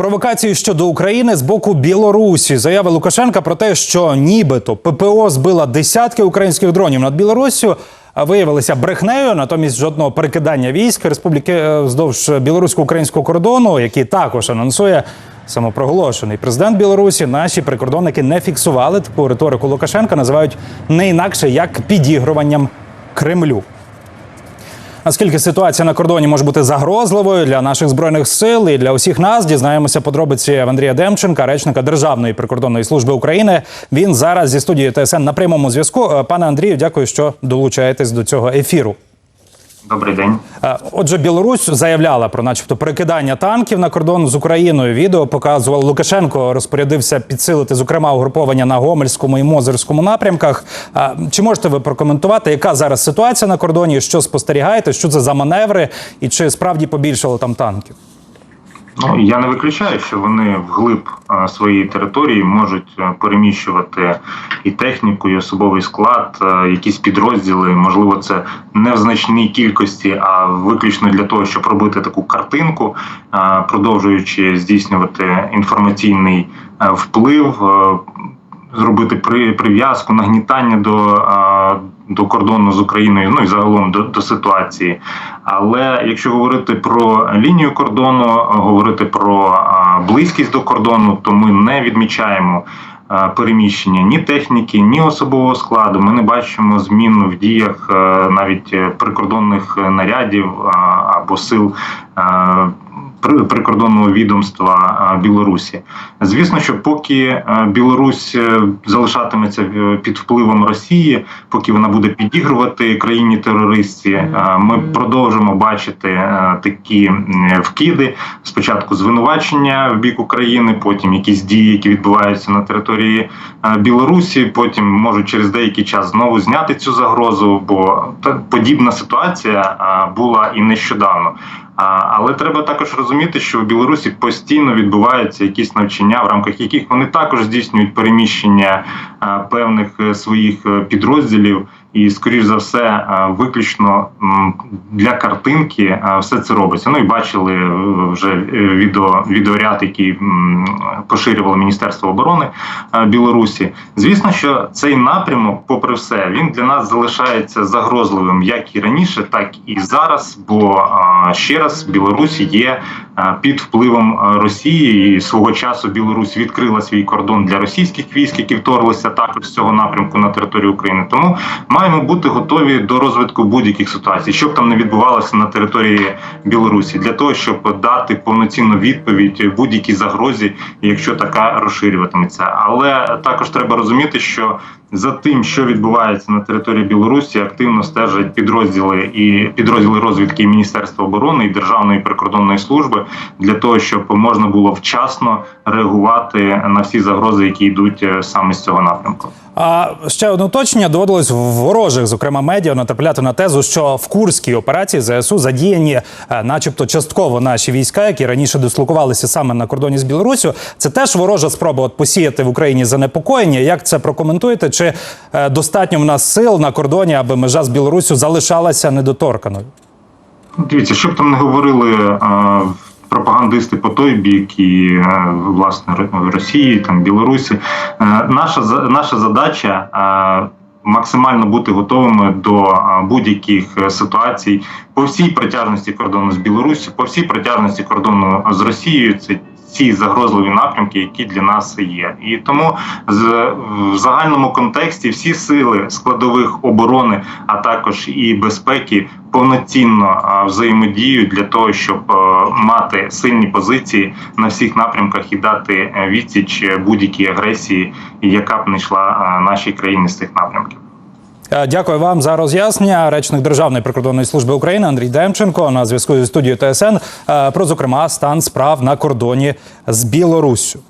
Провокації щодо України з боку Білорусі. Заяви Лукашенка про те, що нібито ППО збила десятки українських дронів над Білоруссю, а виявилися брехнею. Натомість жодного перекидання військ республіки е, вздовж білорусько-українського кордону, який також анонсує самопроголошений президент Білорусі. Наші прикордонники не фіксували таку риторику Лукашенка, називають не інакше як підігруванням Кремлю. Наскільки ситуація на кордоні може бути загрозливою для наших збройних сил і для усіх нас, дізнаємося подробиці в Андрія Демченка, речника Державної прикордонної служби України. Він зараз зі студією ТСН на прямому зв'язку. Е, Пане Андрію, дякую, що долучаєтесь до цього ефіру. Добрий день. Отже, Білорусь заявляла про, начебто, перекидання танків на кордон з Україною. Відео показувало Лукашенко розпорядився підсилити, зокрема, угруповання на Гомельському і Мозерському напрямках. Чи можете ви прокоментувати, яка зараз ситуація на кордоні? Що спостерігаєте? Що це за маневри, і чи справді побільшало там танків? Ну я не виключаю, що вони вглиб своєї території можуть переміщувати і техніку, і особовий склад, якісь підрозділи. Можливо, це не в значній кількості, а виключно для того, щоб робити таку картинку, продовжуючи здійснювати інформаційний вплив. Е, Зробити при прив'язку, нагнітання до, е, до кордону з Україною, ну і загалом до, до ситуації. Але якщо говорити про лінію кордону, говорити про е, близькість до кордону, то ми не відмічаємо е, переміщення ні техніки, ні особового складу. Ми не бачимо змін в діях е, навіть е, прикордонних нарядів е, або сил. Е, при- прикордонного відомства е, Білорусі. Звісно, що поки е, Білорусь е, залишатиметься в- під впливом Росії, поки вона буде підігрувати країні терористці, е, ми продовжимо бачити е, такі вкиди. Спочатку звинувачення в бік України, потім якісь дії, які відбуваються на території е, Білорусі. Потім можуть через деякий час знову зняти цю загрозу, бо подібна ситуація е, була і нещодавно. Але треба також розуміти, що в Білорусі постійно відбуваються якісь навчання, в рамках яких вони також здійснюють переміщення певних е, своїх е, підрозділів, і скоріш за все, виключно для картинки все це робиться. Ну і бачили е, вже е, відео відеоряд, який поширювало Міністерство оборони е, Білорусі. Звісно, що цей напрямок, попри все, він для нас залишається загрозливим як і раніше, так і зараз. Бо ще раз Білорусь є під впливом Росії, і свого часу Білорусь відкрила свій кордон для російських військ, які вторглися також з цього напрямку на територію України. Тому маємо бути готові до розвитку будь-яких ситуацій, щоб там не відбувалося на території Білорусі, для того, щоб дати повноцінну відповідь будь-якій загрозі, якщо така розширюватиметься. Але також треба розуміти, що за тим, що відбувається на території Білорусі, активно стежать підрозділи і підрозділи розвідки Міністерства оборони і Державної прикордонної служби для того, щоб можна було вчасно реагувати на всі загрози, які йдуть е, саме з цього напрямку. А ще одне уточнення доводилось ворожих, зокрема медіа, натрапляти на тезу, що в курській операції ЗСУ задіяні, е, начебто, частково наші війська, які раніше дислокувалися саме на кордоні з Білоруссю. Це теж ворожа спроба от посіяти в Україні занепокоєння. Як це прокоментуєте? Чи е, достатньо в нас сил на кордоні, аби межа з Білоруссю залишалася недоторканою? Дивіться, щоб там не говорили е, пропагандисти по той бік і е, власне Росії, там Білорусі. Наша наша задача. Максимально бути готовими до будь-яких ситуацій по всій протяжності кордону з Білоруссю, по всій протяжності кордону з Росією. Це ці загрозливі напрямки, які для нас є, і тому в загальному контексті всі сили складових оборони, а також і безпеки, повноцінно взаємодіють для того, щоб е, мати сильні позиції на всіх напрямках і дати е, відсіч будь-якій агресії, яка б не йшла е, нашій країні з цих напрямків. Е, Дякую вам за роз'яснення. Речник Державної прикордонної служби України Андрій Демченко на зв'язку зі студією ТСН е, про зокрема стан справ на кордоні з Білоруссю.